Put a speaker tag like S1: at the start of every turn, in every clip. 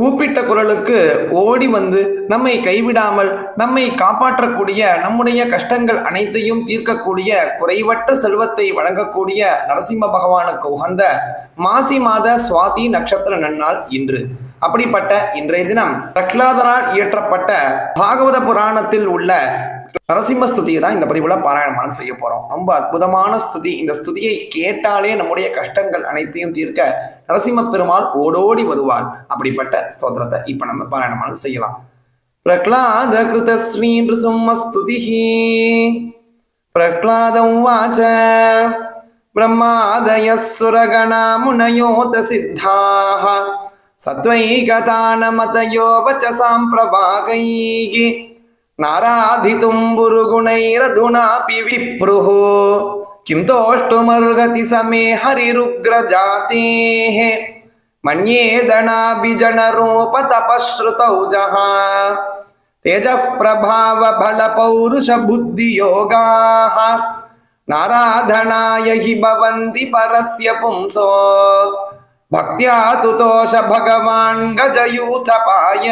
S1: கூப்பிட்ட குரலுக்கு ஓடி வந்து நம்மை கைவிடாமல் நம்மை காப்பாற்றக்கூடிய நம்முடைய கஷ்டங்கள் அனைத்தையும் தீர்க்கக்கூடிய குறைவற்ற செல்வத்தை வழங்கக்கூடிய நரசிம்ம பகவானுக்கு உகந்த மாசி மாத சுவாதி நட்சத்திர நன்னாள் இன்று. அப்படிப்பட்ட இன்றைய தினம் பிரக்லாதரால் இயற்றப்பட்ட பாகவத புராணத்தில் உள்ள நரசிம்ம ஸ்துதியை தான் இந்த பதிவில் பாராயணமானம் செய்ய போறோம். ரொம்ப அற்புதமான ஸ்துதி. இந்த ஸ்துதியை கேட்டாலே நம்முடைய கஷ்டங்கள் அனைத்தையும் தீர்க்க நரசிம்ம பெருமாள் ஓடோடி வருவார். அப்படிப்பட்ட ஸ்தோத்திரத்தை இப்ப நம்ம பாராயணமானம் செய்யலாம். பிரகலாத கிருத ஸ்ரீ ஸ்துதி பிரகலாதம் வாச்ச பிரம்மாதய சுரகணா முனயோத சித்தாக சத்வைகதான மதயோ வச்சசாம் பிரபாகைகி नाराधितुम्बुरुगुणैरधुनापि विप्रुः। किं तोष्टुमर्हति समे हरिरुग्रजातेः। मन्ये दणाभिजनरूपतपश्रुतौजः तेजः प्रभावबलपौरुषबुद्धियोगाः नाराधनाय हि परस्य पुंसो। भक्त्या तुतोष भगवान् गजयूथपाय।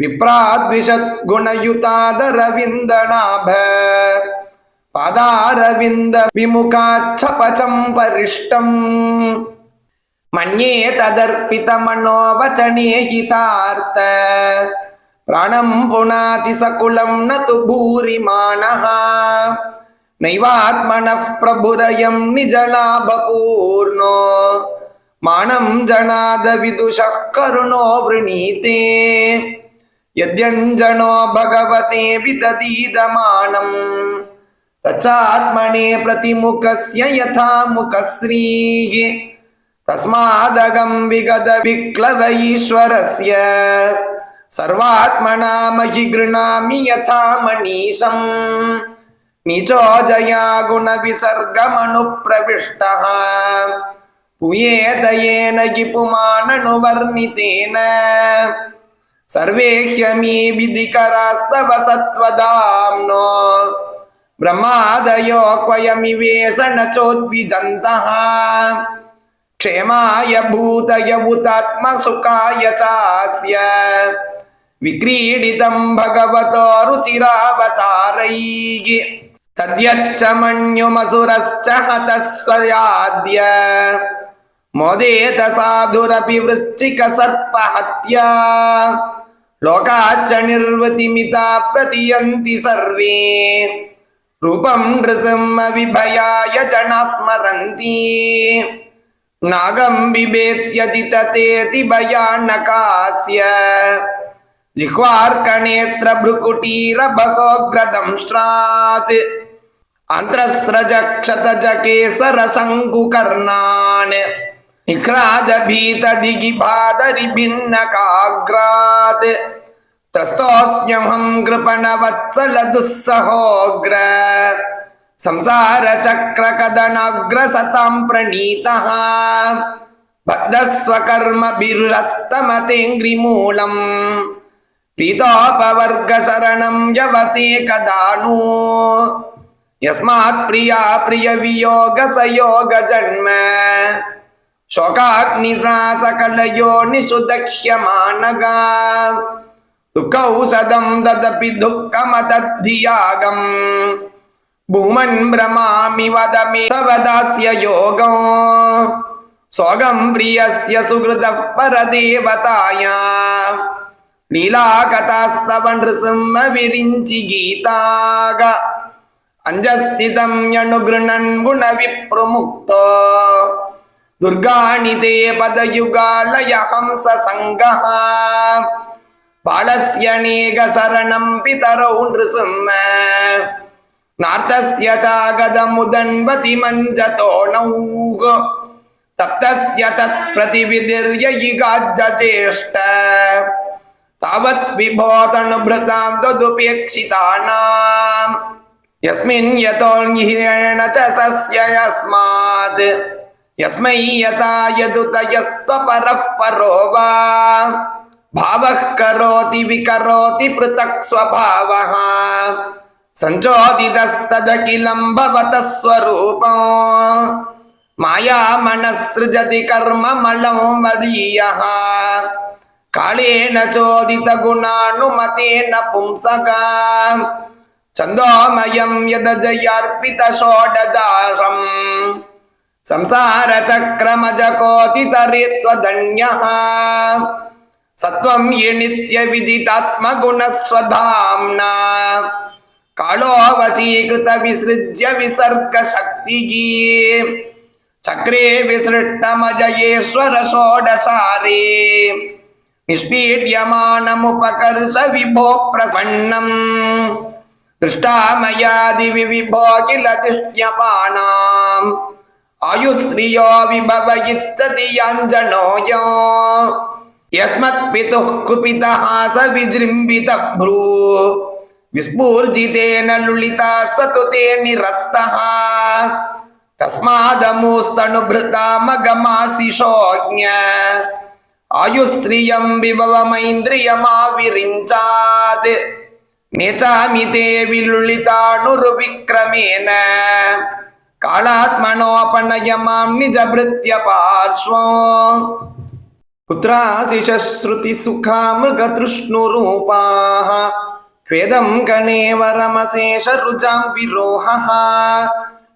S1: விப்ராத்விஷத் குணயுதாத ரவிந்தநாப பதாரவிந்த விமுகாச்சபச்சம் பரிஷ்டம் மன்யே ததர்ப்பித மனோவச்சனேகிதார்த்த பிரணம் புனாதி சகுலம் நது பூரி மானஹ நைவாத்மன பிரபுரயம் நிஜலாபபூர்ணோ மானம் ஜனாத விதுஷ கருணோ விரணீதே यद्यञ्जनो भगवते विदधीदमानम् तच्चात्मने प्रतिमुखस्य यथा मुखश्रीः तस्मादगं विगतविक्लव ईश्वरस्य सर्वात्मना मयि गृह्णामि यथा मनीषम् नीचो जया गुणविसर्गमनुप्रविष्टः पुयेत येन हि पुमाननुवर्णितेन सर्वे ह्यमी विधिकरास्तव सत्त्वदाम्नो ब्रह्मादयो क्वयमिवेश न चोद्विजन्तः क्षेमाय भूतय उतात्मसुखाय चास्य विक्रीडितं भगवतो रुचिरावतारैः तद्यच्च मन्युमसुरश्च हतस्वयाद्य मोदेत साधुरपि वृश्चिकसत्पहत्या लोकाच्च निर्वतिमिता प्रतियन्ति सर्वे रूपं नृसिंहविभयाय जनाः स्मरन्ति नागं बिभेत्यजिततेति भयानकास्य जिह्वार्कनेत्रभ्रुकुटीरभसोग्रदंष्ट्रात् अन्तःस्रजक्षतजकेसरशङ्कुकर्णान् निह्रादभीतदिगिबादरिभिन्नकाग्रात् त्रस्तोऽस्म्यहं कृपणवत्सल दुःसहोऽग्र संसारचक्रकदनग्रसतां प्रणीतः। भक्तस्वकर्मभिरत्तमतेऽङ्घ्रिमूलम् पीतोपवर्गशरणं यवसे कदा नो यस्मात् प्रिया प्रियवियोगसयोगजन्म। शोकाग्निसा सकलयो निषु दह्यमानगा துக்கௌசதம் ததபி துக்கமதத்தியாகம் பூமன் பிரமாமி வதமி தவதாஸ்ய யோகம் சொகம் பிரியஸ்ய சுகிருத பரதேவதாயா லீலாகதாஸ்தவ நிருசிம்ம விரிஞ்சி கீதாக அஞ்சஸ்திதம் யணுகிருணன் குண விப்ருமுக்தோ துர்காணி தே ते पदयुगालय हंस सङ्गः बालस्यनेकशरणं पितरौ नृसिंह नार्तस्य चागदमुदन्वति मञ्जतोणौ तप्तस्य तत्प्रतिविधिर्ययिगाज्जतेष्ट तावत् विभोतनुभृतां तदुपेक्षितानाम् यस्मिन् यतोऽहिरेण च सस्य यस्मात् यस्मै यथा यदुतयस्त्वपरः परो वा भावः करोति विकरोति पृथक् स्वभावः सञ्चोदितस्तदखिलं भवतः स्वरूपम् माया मनसृजति कर्म मलं वलीयः कालेन चोदितगुणानुमतेन पुंसका छन्दोमयं यदजयार्पितषोडजारम् संसारचक्रमजकोतितरेत्वदन्यः சத்வம் இனித்ய விதிதாத்ம குணஸ்வதாம்னா காலோ வசீகிருத விசிருஜ்ய விசர்க்க சக்திகி. சக்ரே விசிருஷ்டமஜயேஸ்வர சோடசாரே நிஷ்பீட்யமானமுபகர்ஷ விபோ பிரசன்னம் திருஷ்டாமயாதிவி விபோ கில திஷ்யபானாம் ஆயுஸ்ரீயோ விபவயிச்சதி யாஞ்சனோயோ याञ्जनोऽयो यस्मत्पितुः कुपितः स विजृम्बितभ्रू विस्फूर्जितेन लुलिता स तु ते निरस्तः तस्मादमुस्तनुभृता मगमाशिषोऽज्ञ आयुश्रियं विभवमैन्द्रियमाविरिञ्चात् नेचामि ते विलुलिताणुर्विक्रमेण कालात्मनोपनय मां निजभृत्य पार्श्वो कुत्राशिशश्रुतिसुखा मृगतृष्णुरूपाः क्वेदं कणेवरमशेषरुजां विरोहः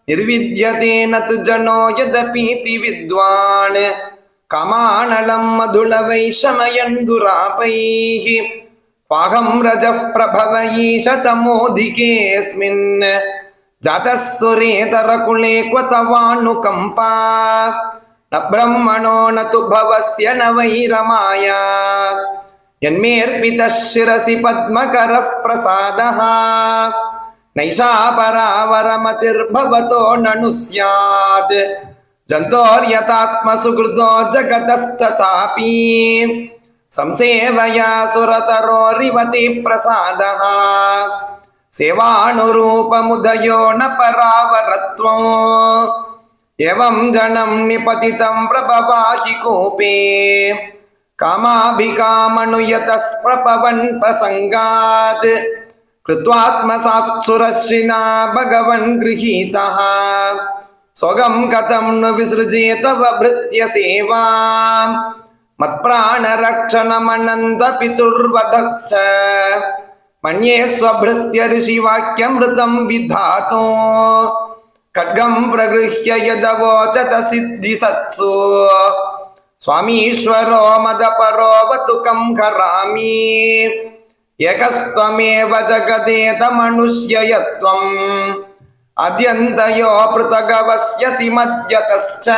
S1: निर्विद्यते न तु जनो यदपीति विद्वान् कमानलं मधुलवैशमयन् दुरापैः पाहं रजः प्रभव ईशतमोधिकेऽस्मिन् जातः सुरेतरकुले क्व तवानुकम्पा न ब्रह्मणो न तु भवस्य न वैरमाया यन्मेऽर्पितः शिरसि पद्मकरः प्रसादः नैषा परावरमतिर्भवतो ननु स्यात् जन्तोर्यतात्मसुहृदो जगतस्तथापि संसेवया सुरतरोरिवति प्रसादः सेवानुरूपमुदयो न परावरत्वम् एवं जनं निपतितं प्रभवाहि कूपे कामाभिकामनुयतस्प्रपवन् प्रसङ्गात् कृत्वात्मसात्सुरश्रिना भगवन् गृहीतः स्वगं कथं नु विसृजेत भृत्य सेवाम् मत्प्राणरक्षणमनन्तपितुर्वधश्च मन्ये स्वभृत्य ऋषिवाक्यमृतं विधातु ఖడ్గం ప్రగృహ్య యదవోత సిద్ధి సత్సు స్వామీశ్వరో మదపరోవతుకం కరామి ఏకస్త్వమేవ జగదేత మనుష్యయత్వం అద్యంతయో పృతగవస్యసి మధ్యతశ్చ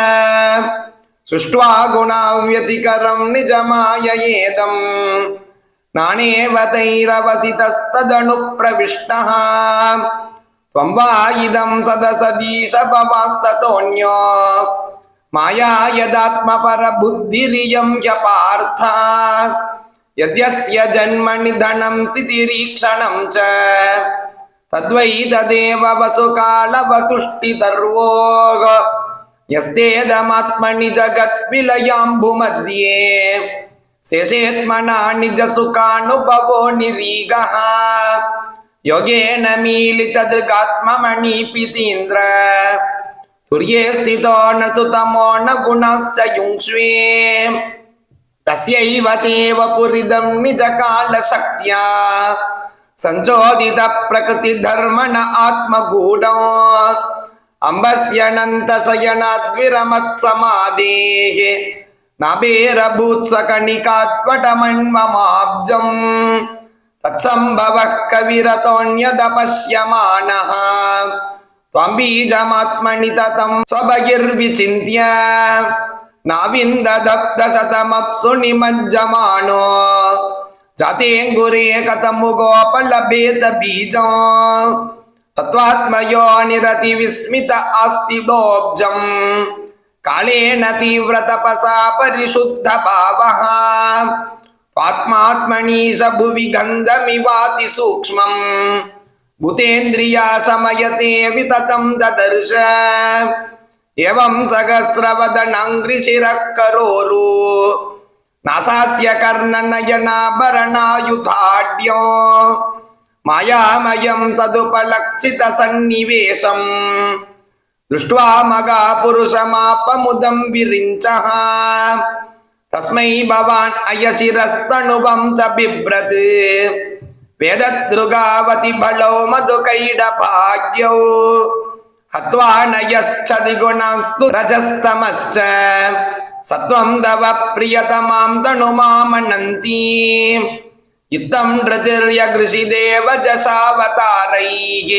S1: సృష్ట్వా గుణావ్యతికరం నిజమాయేదం నాణేవ తైరవసితస్తదను ప్రవిష్ట सदसदीश भवास्ततोऽन्यो माया यदात्मपरबुद्धिरियं ह्यपार्थ यद्यस्य जन्मनि धनं स्थितिरीक्षणं च तद्वै तदेव वसुकालवकृष्टितर्वोग यस्तेदमात्मनि जगत्विलयाम्बुमध्ये शेषेत्मना निजसुखानुभवो निरीगः योगेन मीलितदृगात्ममणिपितीन्द्र तुर्ये स्थितो न तु तमो न गुणश्च युङ्क्ष्वे तस्यैव तेव पुरिदं निजकालशक्त्या सञ्चोदितप्रकृतिधर्म न आत्मगूढो अम्बस्यनन्तशयनाद्विरमत्समाधेः नाभेरभूत्स्वकणिकात्वटमण्वमाब्जम् तत्सम्भवः कविरतोऽन्यदपश्यमानः त्वं बीजमात्मनि ततं स्वबहिर्विचिन्त्य नाविन्ददप्तशतमप्सु निमज्जमानो जातेऽङ्गुरे कथमुगोपलभेत बीजम् तत्त्वात्मयो निरतिविस्मित आस्तिदोब्जम् कालेन तीव्रतपसा परिशुद्धभावः ஆத்மாத்மனி சபுவி கந்தமிவாதி சூக்மம் புதேந்திரியா சமயத்தே விததம் ததர்ஷ. எவம் சகசிரவதனங்கிரிசிரக்கரோரு நசாஸ்ய கர்ணநயனாபரணாயுதாட்யோ. மயாமயம் சதுபலக்ஷித சந்நிவேசம். திருஷ்டுவா மகா புருஷமாப்பமுதம் விரிஞ்சஹா. தஸ்மை பவான் அயசிரஸ்தனுபம் தபிப்ரத். வேதத்ருகாவதி பலோ மது கைட பாக்யோ. ஹத்வா நயச்சதி குணஸ்து ரஜஸ்தமஸ்ச. சத்வம் தவ பிரியதமாம் தனுமாமனந்தி. யுத்தம் ருதிர்ய கிருஷி தேவ ஜசாவதாரைः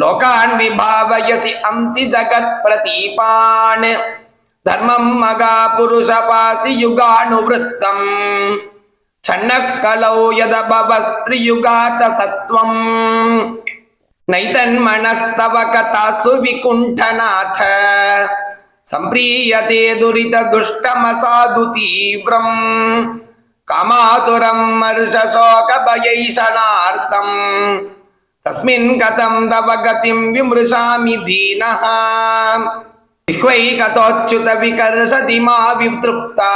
S1: லோகான் விபாவயசி அம்சி ஜகத் பிரதீபான். தர்மம் மகா புருஷ பாசி யுகானுவத்தம் சன்னக்கலௌ யதபவஸ்திரியுகாத சத்வம். நைதன்மனஸ்தவ கதாசு விகுண்டநாத சம்பிரீயதே துரித துஷ்டமசாது தீவிரம் கமாதுரம் மருஷசோக பயைஷனார்த்தம் தஸ்மின் கதம் தவ விமிருஷாமி தீனஹா विह्वैकतोच्युत विकर्षति मा वितृप्ता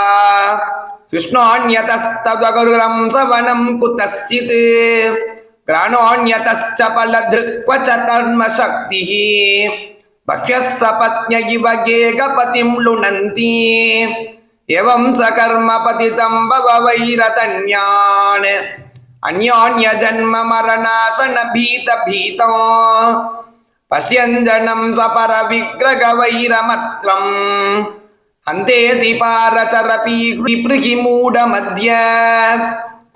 S1: कृष्णोऽन्यतस्तद्वगुरुरं सवनं कुतश्चित् ग्राणोऽन्यतश्च फलधृक्व च धर्मशक्तिः बह्यः सपत्न्य इव गेगपतिं लुनन्ति एवं स कर्मपतितं भव பசியஞ்சனம் சபர விக்கிரக வைரமத்ரம் அந்தே திபாரசரபி பிருகி மூட மத்திய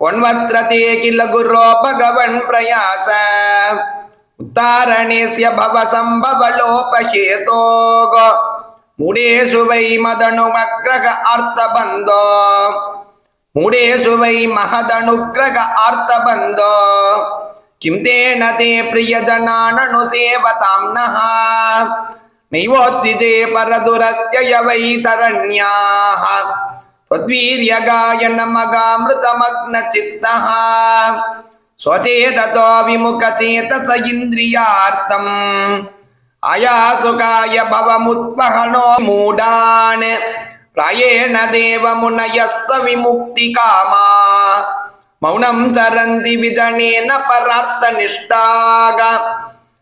S1: பொன்வத்ர தே கில குரோ பகவன் பிரயாச உத்தாரணேஸ்ய பவ சம்பவ லோபகேதோக முடேஷு வை மதனுமக்ரக அர்த்தபந்தோ முடேஷு வை மகதனுக்ரக அர்த்தபந்தோ किं तेन ते प्रियजनाननुसेवतां नः नैवोत्तिजे परदुरत्यय वैतरण्याः त्वद्वीर्यगायनमगामृतमग्नचित्तः स्वचेततो विमुखचेतस इन्द्रियार्थम् आयासुकाय भवमुद्वहनो मूढान् प्रायेण देवमुनयः स विमुक्तिकामा மௌனம் தரந்தி விஜனேன பரார்த்த நிஷ்டாக.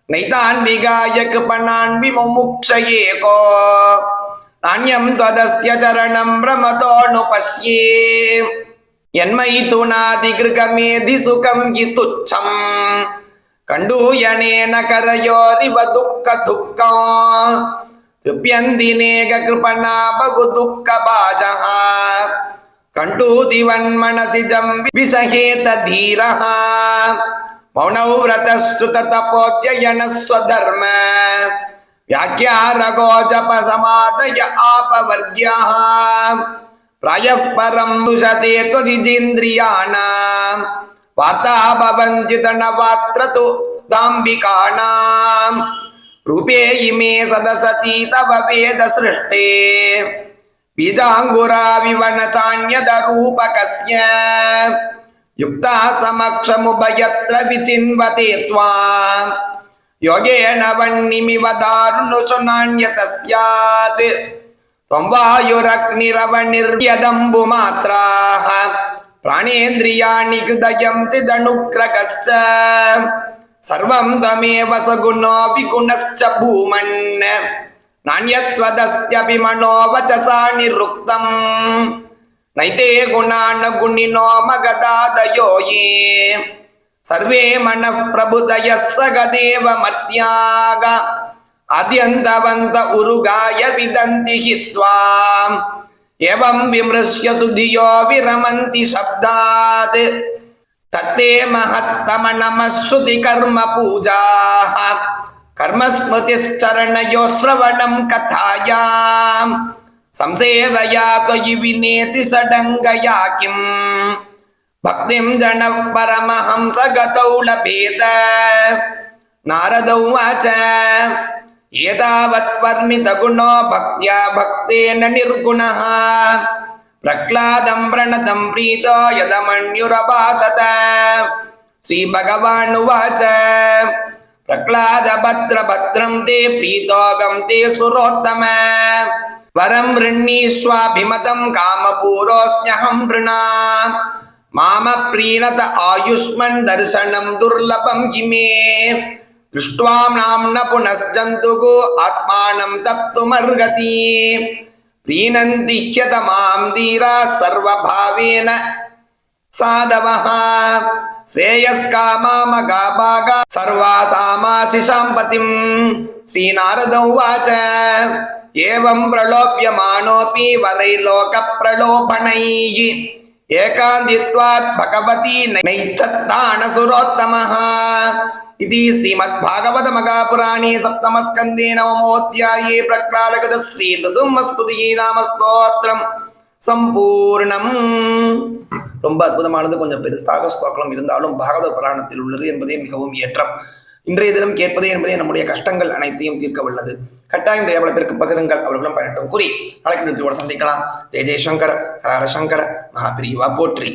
S1: நைதான்விகாயக்கு பணான்வி முமுக்ஷயேகோ நாண்யம் துவதஸ்ய சரணம் பிரமதோனு பஷ்யே. என்மை துணாதி கிருகமேதி சுகம் இத்துச்சம் கண்டூயனேன கரையோரிவ துக்க துக்கம். திருப்யந்தி நேக கிருபணா பகு துக்க பாஜகா कण्टूदिवन्मनसि जं विषहेत धीरः मौनौ व्रतश्रुततपोद्ययनः स्वधर्म व्याख्यारगो जप समादय आपवर्ग्यः प्रायः परं दुषते त्वदिजेन्द्रियाणां वार्ता भवन्ति तणवात्र तु दाम्बिकाणाम् रूपे इमे सदसति तव वेद सृष्टे बीजाङ्गुराविवन चान्यदरूपकस्य युक्ता समक्षमुभयत्र विचिन्वते त्वाम् योगेन वह्निमिव दारुणुषु नान्यत स्यात् त्वं वायुरग्निरवनिर्यदम्बुमात्राः प्राणेन्द्रियाणि हृदयं त्रिदनुग्रगश्च सर्वं त्वमेव सगुणो विगुणश्च भूमन् నాణ్యత్వదస్యపి మనోవచసా నిరుక్తం నైతే గుణాన గుణినో మగదాదయోయే సర్వే మన ప్రభుదయ సగదేవ మర్త్యాగ అద్యంతవంత ఉరుగాయ విదంతి హిత్వా ఏం విమృశ్య సుధియో విరమంతి శబ్దాత్ తత్తే మహత్తమ నమస్సుతి కర్మ పూజా श्रुतिकर्म पूजाः कर्मस्मृतिश्चरणयो श्रवणं कथायाम् संसेवया त्वयि विनेति षडङ्गया किम् भक्तिं जनः परमहंस गतौ लभेत नारद उवाच एतावत्वर्णितगुणो भक्त्या भक्तेन निर्गुणः प्रह्लादं प्रणतं प्रीतो यदमन्युरभासत श्रीभगवानुवाच प्रह्लादभद्रभद्रं ते प्रीतोगं ते सुरोत्तम वरं वृण्णीष्वाभिमतं कामपूरोऽस्म्यहं नृणा माम प्रीणत आयुष्मन् दर्शनं दुर्लभं किमे दृष्ट्वां नाम्न पुनश्जन्तुः आत्मानं तप्तुमर्हति प्रीणन्ति ह्यतमां धीरा सर्वभावेन साधवः श्रेयस्कामामगाभागा सर्वासामाशिषाम् पतिम् श्रीनारद उवाच एवम् प्रलोभ्यमाणोऽपि वरैर्लोकप्रलोभनैः एकान्तित्वात् भगवती नैच्छत्ताणसुरोत्तमः इति श्रीमद्भागवतमगापुराणे सप्तमस्कन्दे नवमोऽध्याये प्रह्लादगतश्रीनृसिंहस्तुतिः नाम स्तोत्रम् सम्पूर्णम् ரொம்ப அற்புதமானது கொஞ்சம் பெருசாக ஸ்லோகம் இருந்தாலும் பாகவத புராணத்தில் உள்ளது என்பதே மிகவும் ஏற்றம். இன்றைய தினம் கேட்பதே என்பதே நம்முடைய கஷ்டங்கள் அனைத்தையும் தீர்க்க வல்லது. கட்டாயம் இந்த பேருக்கு பகிருங்கள் அவர்களும் பயணம் கூறி நாளைக்கு நன்றியோட சந்திக்கலாம். ஜெய சங்கர் ஹரா சங்கர் சங்கர மகாபிரிவா போற்றி.